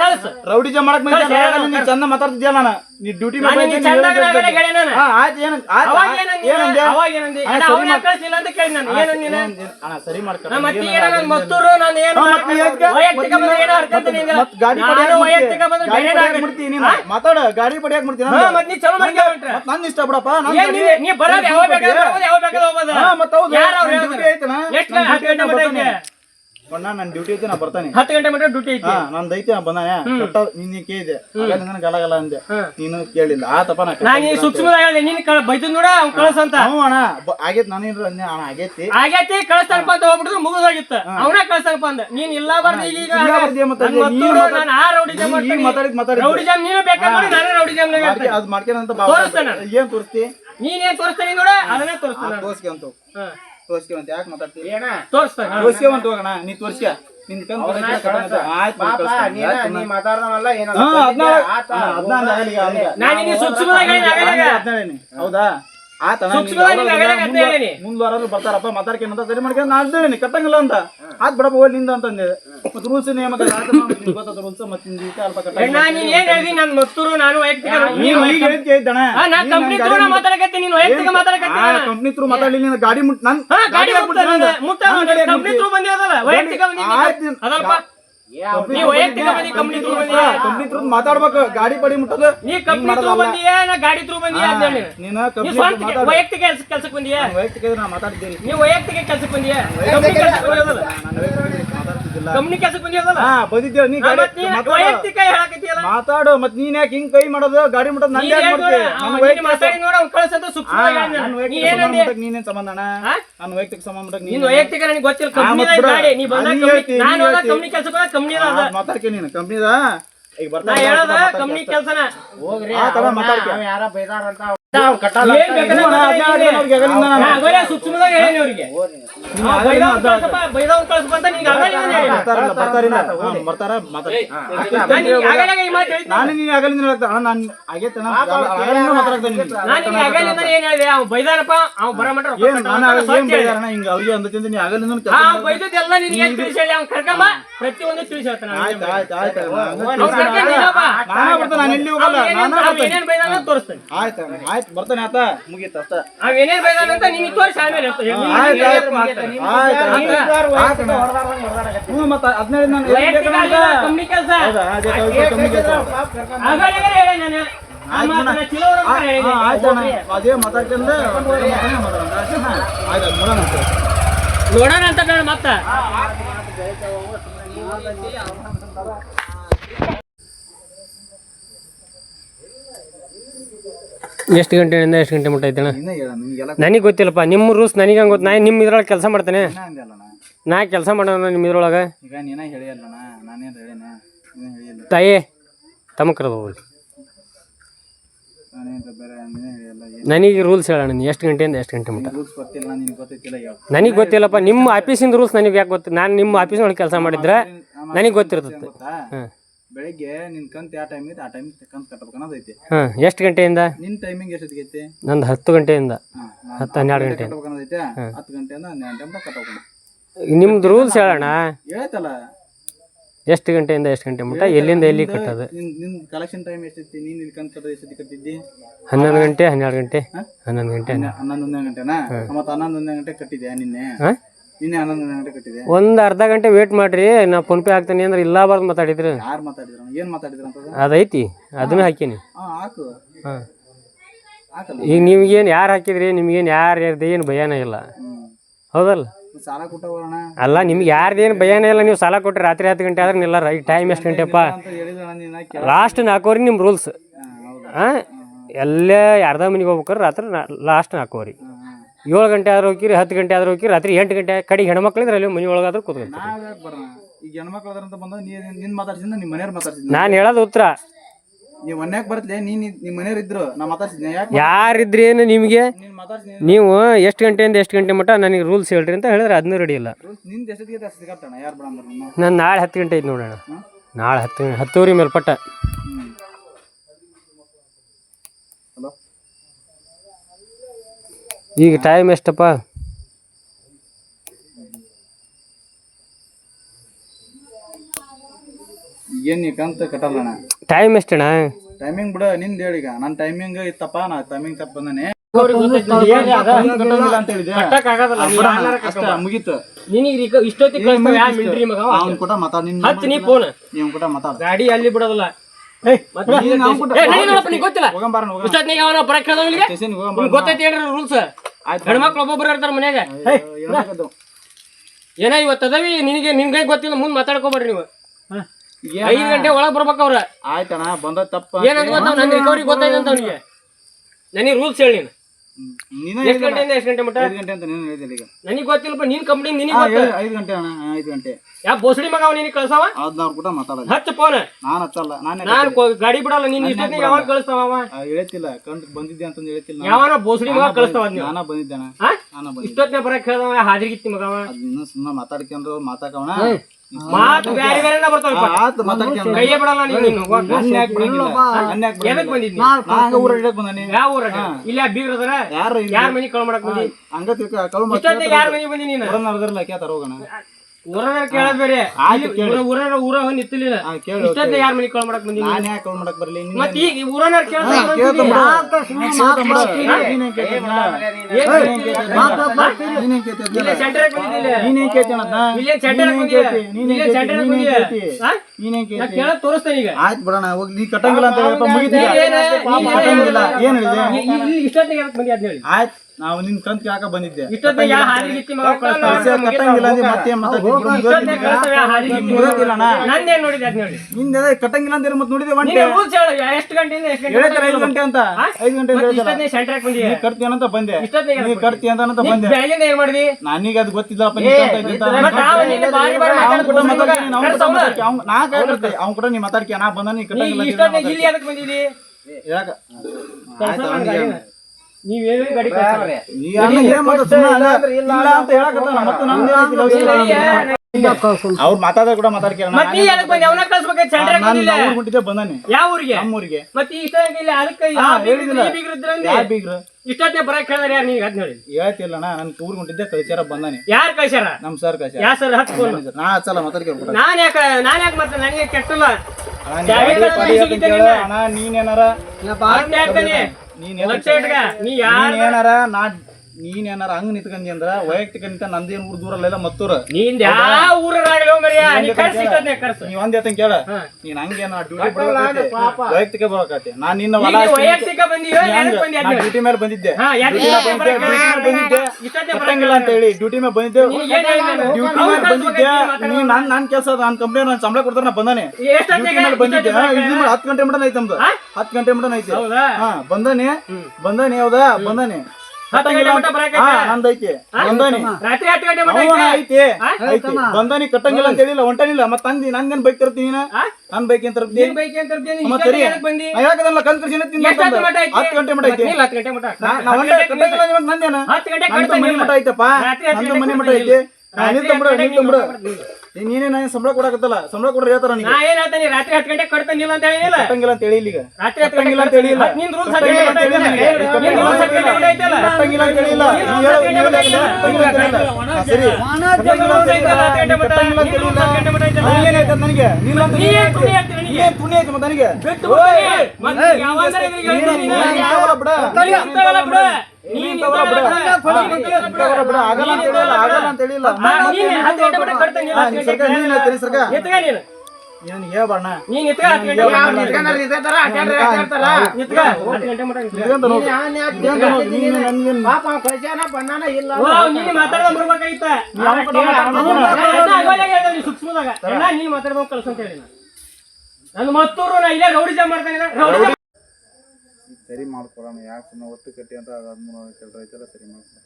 ಕಳ್ಸ ರೌಡಿ ಜಮ್ ಮಾಡಕ್ ಕಳ್ಸ, ಚಂದ ಮಾತಾಡ್ತಿದ್ಯಾ ನಾನು ನೀ ಡ್ಯೂಟಿ ನಾನು ನಿನ್ನ ಚಂದಾಗ ಆಗಲೇ ಗೆಳೆ ನಾನು. ಆಯ್ತು ಏನ್ ಆಯ್ತು, ಅವಾಗ ಆಯ್ತು, ಏನಂದಿ ಏನಂದೆ? ಅವಾಗ ಏನಂದಿ ಅಣ್ಣ, ಅಣ್ಣ, ಸರಿ ಅವ್ನ ಮಾಡ್- ಕಳ್ಸಿಲ್ಲ ಅಂತ ಕೇಳಿ ನಾನು ಏನು ನೀನು ಅಣ್ಣ ಸರಿ ಮಾಡ್ಕೊ ನಾ ಮತ್ತೆ ಈಗ ನಾನು ಮತ್ತೂರು ನಾನು ಏನು ಹಾ, ಮತ್ತ್ ನೀ ಎದ್ಕ? ವೈಯಕ್ತಿಕ ಮತ್ತ್ ಬಂದ್ರೆ ನೀನು- ಏನೋ ಅರ್ಕಂತೀನಿ ಈಗ. ಮತ್ತ್ ಗಾಡಿ ನಾನು ಪಡಿಯಾಕ್ ವೈಯಕ್ತಿಕ ಬಂದ್ರೆ ಗಾಡಿ ಬೇರೆ ಪಡಿಯಾಕ್ ಆಗ್ಬಿಡ್ತೀನಿ. ಮುಡ್ತಿ ನೀನು. ಮಾತಾಡ ಗಾಡಿ ಪಡಿಯಾಕ್ ಮುಡ್ತಿ ಹಾ, ಮತ್ತ್ ನೀ ಚಲೋ ಮಾಡ್ಕೊಂಡ್ಬಿಟ್ರೆ. ಮತ್ ನನ್ ಇಷ್ಟ ಬಿಡಪ್ಪ ನನ್ ಏನ್ ನೀ- ನೀ ಬರೋದು ಯಾವಾಗ ಬೇಕಾದ್ರೆ ಬರ್ಬೋದು, ಯಾವಾಗ ಬೇಕಾದ್ರೆ ಹೋಗ್ಬೋದು. ಹಾ, ಮತ್ತ್ ಹೌದು. ಯಾರು ಅವ್ರು ನನ್ ಹೇಳಿದ್ರು? duty ಐತನ? ಎಷ್ಟು ನನ್ ಹತ್ತು duty ಗಂಟೆ ಐತೆ, ಐತೆ? ಬಣ್ಣ ನನ್ ಡ್ಯೂಟಿ ಐತಿ ನಾ ಬರ್ತಾನೆ. ಹತ್ತು ಗಂಟೆ ಮಟ್ಟ ಡ್ಯೂಟಿ ಐತಿ. ಹಾ ನಂದ್ ಐತಿ ನಾ ಬಂದಾನೆ ಕಟ್ಟ ನಿನ್ನೆ ಕೇಳಿದೆ. ಅಂದೆ. ನೀನು ಕೇಳಿಲ್ಲ. ನಾ ನಾನು ಈ ಸೂಕ್ಷ್ಮದಾಗ ಹೇಳಿದೆ ನೀನು ಕಳ ಬೈದು ನೋಡ ಅವ್ನು ಕಳ್ಸಂತ. ಹ್ಞೂ ಅಣ್ಣ. ಆಗೈತ್ ಅಂದೆ ಅಣ್ಣ ಆಗೈತಿ. ಆಗೈತಿ ಕಳಿಸ್ತಾನಪ್ಪ ಅಂತ ಹೋಗ್ಬಿಟ್ಟಿದ್ರೆ ಮುಗಿದೋಗಿತ್ತು. ಅವನ ಕಳ್ಸ್ತಾನಪ್ಪ ಅಂದ. ನೀನ್ ಇಲ್ಲ ಬರ್ದಿ ಈಗ. ಈಗ ನನ್ ಮಾತಾಡ್- ಆ ರೌಡಿ ಜಾಮ್ ನೀನು. ಮಾತಾಡಿದ್. ರೌಡಿ ಜಾಮ್ ನೀನು ಬೇಕಾದ್ರೆ ನಾನು ರೌಡಿ ಜಾಮ್ ಅದ್ ಮಾಡ್ಕೇನಂತ ಬಾ ತೋರಿಸ್ತಾನೆ. ಏನ್ ತೋರಿಸ್ತಿ? ನೀನೇನ್ ತೋರಿಸ್ತಾನೆ ನೋಡ ಅದನ್ನೇ ತೋರಿಸ್ತಾನೆ ತೋರ್ಸ್ಕೊಂತ ತೋರ್ಸ್ಕೊಂತ ಯಾಕೆ ಮಾತಾಡ್ತೀವಿ ತೋರ್ಸ್ಕೊಂತ ಹೋಗೋಣ ನೀ ತೋರ್ಸ್ಕ ನಿನ್ ಕಣ್ ನೀ. ಹೌದಾ? ಆತ. ಮುಂದ್ವಾರಾದ್ರು ಬರ್ತಾರಪ್ಪ ಮಾತಾಡ್ಕೊಂತ ಸರಿ ಮಾಡ್ಕೊಂಡು ನಾನು ಹೇಳೀನಿ ಕಟ್ಟಂಗಿಲ್ಲ ಅಂತ. ಆತ್ ಬಿಡಪ್ಪ ಹೋಗಿ ನಿಂದ ಅಂತಂದೆ. ಮತ್ತೆ ರೂಲ್ಸ್ ರೂಲ್ಸ್. ಅಣ್ಣ ನೀನ್ ಏನ್ ಹೇಳ್ದಿ? ನನ್ ಮತ್ತೂರು ನಾನು ವೈಯಕ್ತಿಕ ನೀನು ಈಗ ಹೇಳಿದ್ ಕೇಳಿದ್ದಣ್ಣ. ಹಾ, ನಾ ಕಂಪ್ನಿ ಥ್ರೂ ನಾ ಗಾಡಿ ಮಾತಾಡಕತ್ತೀನಿ ನೀನು ವೈಯಕ್ತಿಕ ನಾನು. ಕಂಪ್ನಿ ತ್ರೂ ಮಾತಾಡ್ಲಿ ನೀನು ಗಾಡಿ ಮುಟ್ ನನ್ ಹಾ ಗಾಡಿ ಮುಟ್ಟ ಕಂಪ್ನಿ? ಥ್ರೂ ಬಂದಿರೋದಲ್ಲ ವೈಯಕ್ತಿಕ ಆಯ್ತು. ಅದಲ್ಪ. ನೀ ವೈಯಕ್ತಿಕ? ಬಂದಿ, ಕಂಪ್ನಿ ಕಂಪ್ನಿ ಥ್ರೂ ಮಾತಾಡ್ಬೇಕು. ಗಾಡಿ ಪಡಿ ಮುಟ್ಟದ. ನೀ ಕಂಪ್ನಿ ತ್ರೂ ಬಂದಿಯಾ? ನಾ ಗಾಡಿ ಥ್ರೂ ಬಂದಿಯ ಅಂತ ಹೇಳಿ ನೀನು? ನೀ ಕಂಪ್ನಿ ಸ್ವಂತ ಮಾತಾಡ. ವೈಯಕ್ತಿಕ ಕೆಲ್ಸ ಕೆಲ್ಸಕ್ಕೆ ಬಂದಿಯಾ? ವೈಯಕ್ತಿಕ ನಾ ಮಾತಾಡ್ತೀನಿ. ನೀ ವೈಯಕ್ತಿಕ ಕೆಲ್ಸಕ್ಕೆ ಬಂದಿಯಾ? ಕಂಪ್ನಿ ಕೆಲ್ಸಕ್ಕೆ ಬಂದಿರೋದಲ್ಲ. ಹಾ ಬಂದಿದ್ದೇವೆ. ನೀ ಗಾಡಿ ಮತ್ತ್ ನೀ ಮಾತಾಡು. ವೈಯಕ್ತಿಕ ಹೇಳಕತ್ತೀಯಲ್ಲ ಮಾತಾಡು ಮತ್ ನೀನ್ ಯಾಕೆ ಹಿಂಗ್ ಕೈ ಮಾಡೋದು? ಗಾಡಿ ಮುಟ್ಟೋದು ನಂಗೆ ಯಾಕೆ ಮಾಡ್ತಿ ನನ್ನ ವೈಯಕ್ತಿಕ ಮಾತಾಡಿ ನೋಡ ಅವ್ನು ಕಳ್ಸಂತ ಹಾ, ಸೂಕ್ಷ್ಮವಾಗಿ ನನ್ನ ನೀ ವೈಯಕ್ತಿಕ ಏನಂದಿ? ಸಂಬಂಧಕ್ಕೆ ನೀನೇನ್ ಸಂಬಂಧ ಅಣ್ಣ? ಹಾ? ನನ್ನ ವೈಯಕ್ತಿಕ ಸಂಬಂಧಕ್ಕೆ ನೀನ್ ನೀನ್ ವೈಯಕ್ತಿಕ ನನಗೆ ಗೊತ್ತಿಲ್ಲ. ಹಾ, ಕಂಪ್ನಿ ಮತ್ತ್ ಬಿಡು. ಗಾಡಿ ನೀ ಬಂದಾಗ ನೀ ಕಂಪ್ನಿ ಹೇಳ್ತಿ, ನೀ ನಾನು ಹೋದಾಗ ಹೇಳ್ತಿ. ಕಂಪ್ನಿ ಕೆಲಸ ಕಂಪ್ನಿ ಅದ. ಮಾತಾಡ್ಕೆ ನೀನು. ಕಂಪ್ನಿದ ಈಗ ನಾ ಬರ್ತಾ ಹೇಳೋದ ಕಂಪ್ನಿ ಕೆಲಸನ. ಹೋಗ್ರಿ ಆ ತರ ಅವ್ನ- ಮಾತಾಡ್ಕೆ. ಅವ ಯಾರ ಕಳ್ಸಪ್ಪ ಅಂತ ಪ್ರತಿಯೊಂದು ತಿಳಿಸಿ ಹೇಳ್ತಾನೆ ತೋರಿಸ್ತಾನೆ ಆಯ್ತು ಬರ್ತಾನೆ ಆತ. ಮುಗೀತು ಅಷ್ಟ. ಅಂತ ನಿನಗೆ ತೋರಿಸಿ ಆಮೇಲೆ ಹೇಳ್ತಾನೆ. ನೀನು ಆಯ್ತು ಏನೇನ್ ಆಯ್ತು. ಮಾಡ್ತಾನೆ? ಆಯ್ತು ಆಯ್ತು. ಹ್ಞೂ ಮತ್ತೆ ಹದಿನೈದು ನಾನು ಎಲ್ಲಿ ವೈಯಕ್ತಿಕ ಬೇಕಂತ ಅಲ್ಲ, ಕಂಪ್ನಿ ಕೆಲಸ ಹೌದಾ? ಅದೇ ಹೌದು, ಕಮ್ಮಿ ಕೆಲಸ ಆಗಲ್ಲ ಹೇಳಿ ನಾನು ಆ ಆಯ್ತು ಮಾತನ್ನ ಅಣ್ಣ. ಚಿಲೋರು ಅಂತ ಆ- ಹೇಳಿದೆ. ಆ, ಆಯ್ತು ಅಣ್ಣ. ಅದೇ ಮಾತಾಡ್ಕೊಂಡು ಮಾತಾಡೋಣ. ಆಯ್ತು? ನೋಡೋಣ ಅಂತೆ. ನೋಡೋಣ ಅಂತ ನಾನು ಮತ್ತ. ಎಷ್ಟು ಗಂಟೆಯಿಂದ ಎಷ್ಟು ಗಂಟೆ ಮುಟ್ಟ ಐತೆ ನನಗೆ ಗೊತ್ತಿಲ್ಲಪ್ಪ ನಿಮ್ಮ ರೂಲ್ಸ್ ನನಗೆ ಹಂಗೆ ಗೊತ್ತು. ನಾ ನಿಮ್ಮ ಇದ್ರೊಳಗೆ ಕೆಲಸ ಮಾಡ್ತೇನೆ? ನಾ ಕೆಲಸ ಮಾಡೋಣ ನಿಮ್ಮ ಇದ್ರೊಳಗೆ? ತಾಯಿ ತಮ್ಮ ಕರೆದು ಹೋಗ್ಲಿ ನಾನೇನು ಬೇರೆ ನೀನೇ ಹೇಳಿಲ್ಲ ನನಗೆ ರೂಲ್ಸ್ ಹೇಳೋಣ ನೀನು ಎಷ್ಟು ಗಂಟೆಯಿಂದ ಎಷ್ಟು ಗಂಟೆ ಮುಟ್ಟ? ನನಗೆ ಗೊತ್ತಿಲ್ಲಪ್ಪ ನಿಮ್ಮ ಆಫೀಸಿಂದ ರೂಲ್ಸ್ ನನಗೆ ಯಾಕೆ ಗೊತ್ತು ನಾನು ನಿಮ್ಮ ಆಫೀಸ್ನೊಳಗೆ ಕೆಲಸ ಮಾಡಿದ್ರೆ ನನಗೆ ಗೊತ್ತಿರ್ತದೆ ಹಾಂ ಬೆಳಿಗ್ಗೆ ನಿನ್ ಕಂತ ಯಾವ ಟೈಮ್ ಐತೆ ಆ ಟೈಮ್ ಕಂತ ಕಟ್ಟಬೇಕು ಅನ್ನೋದೈತಿ ಹಾಂ ಎಷ್ಟು ಗಂಟೆಯಿಂದ? ನಿನ್ ಟೈಮಿಂಗ್ ಎಷ್ಟೊತ್ತಿಗೆ ಐತಿ? ನಂದು ಹತ್ತು ಗಂಟೆಯಿಂದ. ಹತ್ತು ಹನ್ನೆರಡು ಗಂಟೆ ಅನ್ನೋದೈತೆ ಹತ್ತು ಗಂಟೆಯಿಂದ ಹನ್ನೆರಡು ಗಂಟೆ ಕಟ್ಟಬೇಕು ನಿಮ್ದು ರೂಲ್ಸ್ ಹೇಳೋಣ ಹೇಳ್ತಲ್ಲ. ಎಷ್ಟು ಗಂಟೆಯಿಂದ ಎಷ್ಟು ಗಂಟೆ ಮುಟ್ಟ ಎಲ್ಲಿಂದ ಎಲ್ಲಿ ಕಟ್ಟೋದು? ನಿಮ್ ಕಲೆಕ್ಷನ್ ಟೈಮ್ ಎಷ್ಟೈತಿ ನೀನ್ ಇಲ್ಲಿ ಕಂತ ಕಟ್ಟೋದು ಎಷ್ಟೊತ್ತಿಗೆ ಕಟ್ಟಿದ್ದಿ? ಹನ್ನೊಂದು ಗಂಟೆ ಹನ್ನೆರಡು ಗಂಟೆ. ಹನ್ನೊಂದು ಗಂಟೆ. ಹನ್ನೆ- ಹನ್ನೊಂದು ಗಂಟೆನಾ? ಮತ್ತೆ ಹನ್ನೊಂದು ಗಂಟೆ ಕಟ್ಟಿದ್ಯಾ ನಿನ್ನೆ? ಹನ್ನೊಂದು ಗಂಟೆ ಕಟ್ಟಿದೆ. ಒಂದು ಅರ್ಧ ಗಂಟೆ ವೇಟ್ ಮಾಡ್ರಿ ನಾ ಫೋನ್ ಪೇ ಹಾಕ್ತೇನೆ ಅಂದ್ರೆ ಇಲ್ಲ ಬಾರ್ದು ಮಾತಾಡಿದ್ರು. ಯಾರು ಮಾತಾಡಿದ್ರ? ಏನ್ ಮಾತಾಡಿದ್ರ ಅಂತದ ಅದೈತಿ ಅದನ್ನ ಹಾಕೀನಿ ಹಾ ಹಾಕು. ಹಾಂ. ಹಾಕಲ್ಲ. ಈಗ ನಿಮ್ಗೇನು ಯಾರು ಹಾಕಿದ್ರಿ ನಿಮ್ಗೇನು ಯಾರು ಯಾರ್ದು ಏನು ಭಯಾನ ಇಲ್ಲ. ಹೌದಲ್ಲ? ಸಾಲ ಅಲ್ಲ ನಿಮ್ಗೆ ಯಾರ್ದೇನು ಭಯಾನ ಇಲ್ಲ ನೀವು ಸಾಲ ಕೊಟ್ಟರೆ ರಾತ್ರಿ ಹತ್ತು ಗಂಟೆ ಆದ್ರೆ ನಿಲ್ಲ ರೈಟ್ ಟೈಮ್ ಎಷ್ಟು ಗಂಟೆಪ್ಪ ಅಂತ ಹೇಳಿದ್ರು ನಾನು ನಿನ್ನ ಕೇಳ ಲಾಸ್ಟ್ ನಾಲ್ಕುವರೆ ನಿಮ್ಮ ರೂಲ್ಸ್ ಹಾ, ಎಲ್ಲೇ ಯಾರ್ದ ಮನೆಗೆ ಹೋಗ್ಬೇಕಾರೆ ರಾತ್ರಿ ಲಾಸ್ಟ್ ನಾಲ್ಕುವರೆ ಹಾ. ಏಳು ಗಂಟೆ ಆದ್ರೂ ಹೋಗಿರಿ ಹತ್ತು ಗಂಟೆ ಆದ್ರೂ ಹೋಗಿರಿ ರಾತ್ರಿ ಎಂಟು ಗಂಟೆ ಕಡೆಗೆ ಹೆಣ್ಮಕ್ಳಿದ್ರೆ ಅಲ್ಲಿ ಮನೆ ಒಳಗಾದ್ರೂ ಕೂತ್ಕೊಂಡು ಬರೋಣ? ಈಗ ಹೆಣ್ಮಕ್ಳು ಬಂದ ನೀ ನಿನ್ ಮಾತಾಡ್ಸಿದ್ನ ನಿಮ್ಮ ಮನೆಯವ್ರು ಮಾತಾಡ್ಸಿದ್ನ? ನಾನು ಹೇಳೋದು ಉತ್ತರ. ನೀವು ಮನ್ಯಾಗ ಬರ್ತಲೆ ನೀನ್ ನಿಮ್ಮ ಮನೆಯವ್ರು ಇದ್ರು ನಾ ಮಾತಾಡ್ಸಿದ್ನ? ಯಾಕೆ ಯಾರಿದ್ರೇನು ನಿಮಗೆ? ನೀನ್ ಮಾತಾಡ್ಸಿದ್ನಿ ನೀವು ಎಷ್ಟು ಗಂಟೆಯಿಂದ ಎಷ್ಟು ಗಂಟೆ ಮಟ್ಟ ನನಗೆ ರೂಲ್ಸ್ ಹೇಳ್ರಿ ಅಂತ ಹೇಳಿದ್ರೆ ಅದನ್ನೂ ರೆಡಿ ಇಲ್ಲ. ನಿಂದ ಎಷ್ಟೊತ್ತಿಗೆ ಅಷ್ಟು ಕಟ್ಟಣ ಯಾರು ಬಿಡ ಅಂದ್ರೆ ನಾನು ನಾಳೆ ಹತ್ತು ಗಂಟೆ ಐತೆ ನೋಡೋಣ? ನಾಳೆ ಹತ್ತು ಹತ್ತುವರೆ ಮೇಲ್ಪಟ್ಟ ಹ್ಮ್ ಹಲೋ ಈಗ ಟೈಮ್ ಎಷ್ಟಪ್ಪ? ಟೈಮ್ ಎಷ್ಟಣ್ಣ? ಟೈಮಿಂಗ್ ಬಿಡ ನಿಂದ ಹೇಳೀಗ ನನ್ನ ಟೈಮಿಂಗ್ ಇತ್ತಪ್ಪ ನಾ ಟೈಮಿಂಗ್ ತಪ್ಪ ಬಂದಾನೆ. ಅಂತ ಹೇಳಿದೆ ಅಷ್ಟ ಮುಗೀತು. ನಿನಗೆ ಇಷ್ಟೊತ್ತಿಗೆ ಕಳಿಸ್ತಾವ ಯಾ ಮಗ ಅವ? ಕೂಡ ಮಾತಾಡ ನಿನ್ ಹತ್ತು ನೀ ಫೋನ್ ನೀವ್ ಕೂಡ ಮಾತಾಡ. ಗಾಡಿ ಅಲ್ಲಿ ಬಿಡೋದಿಲ್ಲ. ರೂಲ್ಸ್. ಹೆಣ್ಮಕ್ಳು ಒಬ್ಬೊಬ್ರು ಇರ್ತಾರ ಮನ್ಯಾಗ. ಏನ ಇವತ್ತು ಅದಾವಿ ನಿನಗೆ ನಿನ್ಗೆ ಗೊತ್ತಿಲ್ಲ ಮುಂದ್ ಮಾತಾಡ್ಕೋಬೇಡ್ರಿ ನೀವು. ಐದು ಗಂಟೆ ಒಳಗ್ ಬರ್ಬೇಕು ಅವ್ರ. ಆಯ್ತಣ್ಣ ಬಂದ ತಪ್ಪ ಏನಂತ ಗೊತ್ತಾವ ನನ್ ರಿಕವರಿ ಗೊತ್ತಾಯ್ತು ಅಂತ ಅವ್ನಿಗೆ. ನನಗೆ ರೂಲ್ಸ್ ಹೇಳಿ ನೀನು. ನೀನ ಎಷ್ಟು ಗಂಟೆಯಿಂದ ಎಷ್ಟು ಗಂಟೆ ಮಟ್ಟ? ಐದು ಗಂಟೆ ಅಂತ ನೀನು ಹೇಳಿದಿಲ್ಲ ಈಗ. ನನಗೆ ಗೊತ್ತಿಲ್ಲಪ್ಪ ನಿನ್ ಕಂಪ್ನಿ ನಿನಗೆ ಹಾ, ಗೊತ್ತ. ಹೇಳು, ಐದು ಗಂಟೆ ಅಣ್ಣ ಹಾ, ಐದು ಗಂಟೆ. ಯಾ ಬೋಸಡಿ ಮಗ ಅವ ನಿನಗೆ ಕಳ್ಸವ? ಕೂಡ ಮಾತಾಡಲ್ಲ. ಹಚ್ಚ ಫೋನ್ ನಾನು ಹಚ್ಚಲ್ಲ ನಾನೇ ನಾನು ಕೊ- ಗಾಡಿ ಬಿಡಲ್ಲ ನೀನ್ ಇಷ್ಟೊತ್ತಿಗೆ ಯಾವಾಗ ಕಳಿಸ್ತಾವ ಅವ? ಹೇಳ್ತಿಲ್ಲ ಕಂಡು ಬಂದಿದ್ದೆ ಅಂತ ಹೇಳ್ತಿಲ್ಲ ಯಾವನ ಬೋಸಡಿ ಮಗ ಕಳಿಸ್ತಾವ ನಾನ ಹಾ? ನಾನ ಬಂದಿದ್ದೆ. ಇಷ್ಟೊತ್ತಿನ ಬರಕ್ ಹೇಳ್ದವ ಹಾಜರಿಗಿತ್ತಿ ಮಗ ಅವ ಸುಮ್ಮನೆ ಮಾತಾಡ್ಕೊಂಡ್ರು ಮಾತಾಕವಣ ಮಾತು ಬ್ಯಾರೆ ಬೇರೆನ ಬರ್ತಾವ ಆತ್ ಕೈಯೇ ಬಿಡಲ್ಲ ನೀನು. ಎದಕ್ ಹಂಗ ಊರ ಹಿಡಕ್ ಬಂದಾನಿ ಯಾವ ಊರ ಇಲ್ಲ ಬೀಗ್ರ ಅದಾರ ಯಾರು ಯಾರ ಮನಿ ಕಳ್ ಮಾಡಕ್ ಬಂದಿ? ಹಂಗ ತಿಳ್ಕ ಕಳು ಇಷ್ಟೊತ್ತಿಗೆ ಯಾರ ಮನಿ ಬಂದಿ ನೀನು? ನಡೆದಿರಲ್ಲ ಕೇತಾರ ಹೋಗೋಣ. ಊರನ ಆಯ್ತು ಕೇಳು. ಊರ ನಿಂತಿಲ್ಲ ಕೇಳು ಯಾರ ಮನಿ ಮಾಡಕ್ ನಾನು ಯಾಕೆ ಮಾಡಕ್ ಬರ್ಲಿ? ಈಗ ಬಂದಿಲ್ಲ ನೀನೇ ಕೇಳೋದ್ ತೋರಿಸ್ತೇನೆ ಈಗ. ಆಯ್ತು ಬಿಡೋಣ ಹೋಗಿ ನೀ ಕಟ್ಟಂಗಿಲ್ಲ ಅಂತ ಹೇಳಪ್ಪ ಮುಗಿತಿಲ್ಲ ಏನ್- ಹೇಳಿದೆ? ಇಲ್ಲಿ ಇಷ್ಟೊತ್ತಿಗೆ ಬಂದಿ ಅದ್ ಹೇಳಿ? ಆಯ್ತು. ನಾವು ನಿನ್ ಕಂತ್ ಯಾಕ ಬಂದಿದ್ದೆ. ನಿಂದ ಕಟ್ಟಂಗಿಲ್ಲ ಅಂದ್ರೆ ಮತ್ತೆ ನೋಡಿದೆ ಒಂಟೆ. ಎಷ್ಟು ಗಂಟೆ ಐದು ಗಂಟೆ ಅಂತ. ಐದು ಗಂಟೆ ಅಂತ ಬಂದೆ. ನೀ ಕಟ್ತೀಯ ಅಂತ ಅಂತ ಬಂದೆ. ನನಗೆ ಅದು ಗೊತ್ತಿಲ್ಲಪ್ಪ ನೀ ಕಟ್ತಾ ಅವ್ನ್ ಕೂಡ ನಾ ಮಾತಾಡ್ಕಿ ನಾ ಬಂದ ನೀ ಕಟ್ಟಂಗಿಲ್ಲ ಅಂತ ಗಾಡಿ ಅವ್ರು ಮಾತಾಡ ಕೂಡ ಮಾತಾಡ್ಕೊಂಡಿದ್ದೆ ನೀ ಎದಕ್ ಬಂದಿ? ಅವನ ಬಂದಿಲ್ಲ. ಬಂದಾನೆ. ಯಾವ ಊರಿಗೆ? ನಮ್ಮೂರಿಗೆ ಮತ್ತೆ ಇಷ್ಟ ಇಲ್ಲಿ ಅದಕ್ಕೆ ಬೀಗ್ರು ಇಷ್ಟೊತ್ತಿಗೆ ಬರಕ್ ಹೇಳಿದ್ರೆ ಯಾರು? ನೀವ್ ಹೇಳಿ ಹೇಳ್ತಿಲ್ಲಣ್ಣ ನನ್ ಊರ್ ಗುಂಟಿದ್ದೆ ಕಳಿಸ್ಯಾರ ಬಂದಾನೆ. ಯಾರ್ ಕಳ್ಸ್ಯಾರ? ನಮ್ ಸರ್ ಕಳ್ಸ್ಯಾರ. ಯಾ ಸರ್ ಹತ್ಕೊಂಡು ನಾ ಹಚ್ಚಲ್ಲ ಮಾತಾಡ್ಕೊಂಡ್ಬಿಡ ನಾನ್ ಯಾಕ ನಾನ್ ಯಾಕೆ ಮತ್ತೆ ನನಗೆ ಕೆಟ್ಟಲ್ಲ. ನೀನ್ ಏನಾರ ಹೇಳ್ತೀನಿ ಸಿಗಿದ್ದೆ ಕೇಳು. ನಿನ್ನ. ನೀನ್ ಏನಾರ ನೀ ನಾ ಹಂಗ್ ನಿಂತ್ಕೊಂಡಿ ಅಂದ್ರ ವೈಯಕ್ತಿಕ ನಿಂತ ನಂದೇನ್ ಊರ್ ದೂರ ಇಲ್ಲ ಮತ್ತೂರ. ನೀನ್ ಯಾವ ಊರಾಗಲಿ ಮರಿಯ? ನೀ ಕರ್ಸಿ ಇಷ್ಟೊತ್ತಿಗೆ ಕರ್ಸು. ನೀವ್ ಒಂದ್ ಹೇಳ್ತೀನಿ ಕೇಳ. ನೀನ್ ಹಂಗೇನ ಡ್ಯೂಟಿ ಬಿಡೋಕೈತಿ ವೈಯಕ್ತಿಕ ಬರೋಕೈತಿ ನಾನ್ ನಿನ್ನ ಹೊಲ ವೈಯಕ್ತಿಕ ಬಂದಿಯೋ? ನೀ ಬಂದಿ ಅದ್ ಡ್ಯೂಟಿ ಮೇಲೆ ಬಂದಿದ್ದೆ. ಹಾ, ಯಾಕ್ ಬಂದಿದ್ದೆ, ಬರಕ್ ಕಟ್ಟಂಗಿಲ್ಲ ಅಂತ ಹೇಳಿ. ಡ್ಯೂಟಿ ಮೇಲೆ ಬಂದಿದ್ದೆ. ನಾನು? ಡ್ಯೂಟಿ ಮೇಲೆ ಬಂದಿದ್ದೆ. ನೀ ನನ್ ನನ್ ಕೆಲಸ ನಾನ್ ಕಂಪ್ನಿ ನಾನು ಸಂಬಳ ಕೊಡ್ತಾರ ನಾ ಬಂದಾನೆ. ಡ್ಯೂಟಿ ಮೇಲೆ ಬಂದಿದ್ದೆ. ಇದು ಹತ್ತು ಗಂಟೆ ಮಟನ್ ಐತೆ ನಮ್ದು? ಹತ್ತು ಗಂಟೆ ಮಟನ್ ಐತೆ ಹಾ ಬಂದಾನೆ. ಬಂದಾನೆ ಹೌದಾ? ಬಂದಾನೆ. ನಂದೈತೆ. ಐತೆ? ಬಂದಾನಿ ಕಟ್ಟಂಗಿಲ್ಲ ಅಂತ ಹೇಳಿಲ್ಲ ಹೊಂಟಾನಿಲ್ಲ. ಮತ್ತ ತಂದಿ ನಂದೇನ್ ಬೈಕ್ ತರ್ತೀನಿ ನೀನ? ಬೈಕ್ ಏನ್ ತರ್ತೀನಿ? ಬೈಕ್ ಮತ್ತೆ ಯಾಕದಲ್ಲ ಹತ್ತು ಗಂಟೆ ಮಟ ಐತೆ. ನಂದೇನ? ಹತ್ತು ಗಂಟೆ ಮನೆ. ಮಠ ಐತಪ್ಪ. ನಂದು ಮನೆ ಕಟ್ತಾನೆ ಐತಿ. ನಿಂತ ಬಿಡು ನಿಂತ ಬಿಡು. ನೀನೇ ನಾನು ಸಂಬಳ ಕೊಡಕತ್ತಲ್ಲ? ಸಂಬಳ ಕೊಡ್ರಿ ಹೇಳ್ತಾರ ನಾ ಏನ್ ಹೇಳ್ತಾನೆ ರಾತ್ರಿ ಹತ್ತು ಗಂಟೆ ಇಲ್ಲ ಅಂತ ಹೇಳಿಲ್ಲ ಕಟ್ಟಂಗಿಲ್ಲ ಅಂತ ಹೇಳಿಲ್ಲ ಈಗ. ರಾತ್ರಿ ಹತ್ತು ಗಂಟೆ ಅಂತ ಹೇಳಿಲ್ಲ. ನಿನ್ ರೂಲ್ಸ್ ಕಟ್ಟಂಗಿಲ್ಲ ಅಂತ ಹೇಳಿಲ್ಲ. ನಿನ್ ರೂಲ್ಸ್ ಹತ್ತು ಗಂಟೆ ಐತಲ್ಲ? ಕಟ್ಟಂಗಿಲ್ಲ ಅಂತ ಹೇಳಿಲ್ಲ. ನೀ ಹೇಳು- ನೀ ಹೇಳು ಸರಿ. ಹತ್ತು ಹೇಳಿ ಹತ್ತು ಗಂಟೆ ಅದು ನನಗೆ? ನೀನು ನೀ ಏನ್ ಪುಣ್ಯ ಹಾಕ್ತಿ ನನಗೆ? ಏನ್ ಪುಣ್ಯ ಐತೆ ಮತ್ತೆ ನನಗೆ? ಬಿಟ್ಟು ತಗೋಲ್ಲ ಬಿಡ. ಆಗಲ್ಲ ಅಂತ ಹೇಳಿಲ್ಲ, ನೀನ್ ನೀನ್. ಹತ್ತು ಗಂಟೆ ಇದೇ ತರ ಅಡ್ಡಾಡ್ರೆ ಅಡ್ಡಾಡ್ತಾರ. ಹತ್ತು ಗಂಟೆ. ನಾನ್ ಪಾಪ ಕಳ್ಸ್ಯಾನ ಇಲ್ಲ. ನೀನ್ ಮಾತಾಡ್ದ ಬರ್ಬೇಕಾಗಿತ್ತ. ಸೂಕ್ಷ್ಮದಾಗ. ನೀನ್ ಮಾತಾಡ್ಬೇಕು ಅಂತ ಹೇಳಿ. ನಾನು. ಮತ್ತೂರು ನಾ ಇಲ್ಲೇ ರೌಡಿ ಜಾಮ್ ಮಾಡ್ತಾನೆ ಸರಿ ಮಾಡ್ಕೊಡೋಣ. ಯಾಕೆ ಸುಮ್ಮನೆ ಒಟ್ಟು ಕಟ್ಟಿ ಅಂತ ಅದು ಹದಿಮೂರು ಕೆಲ ರೈತರ ಸರಿ ಮಾಡ್ಕೊಡ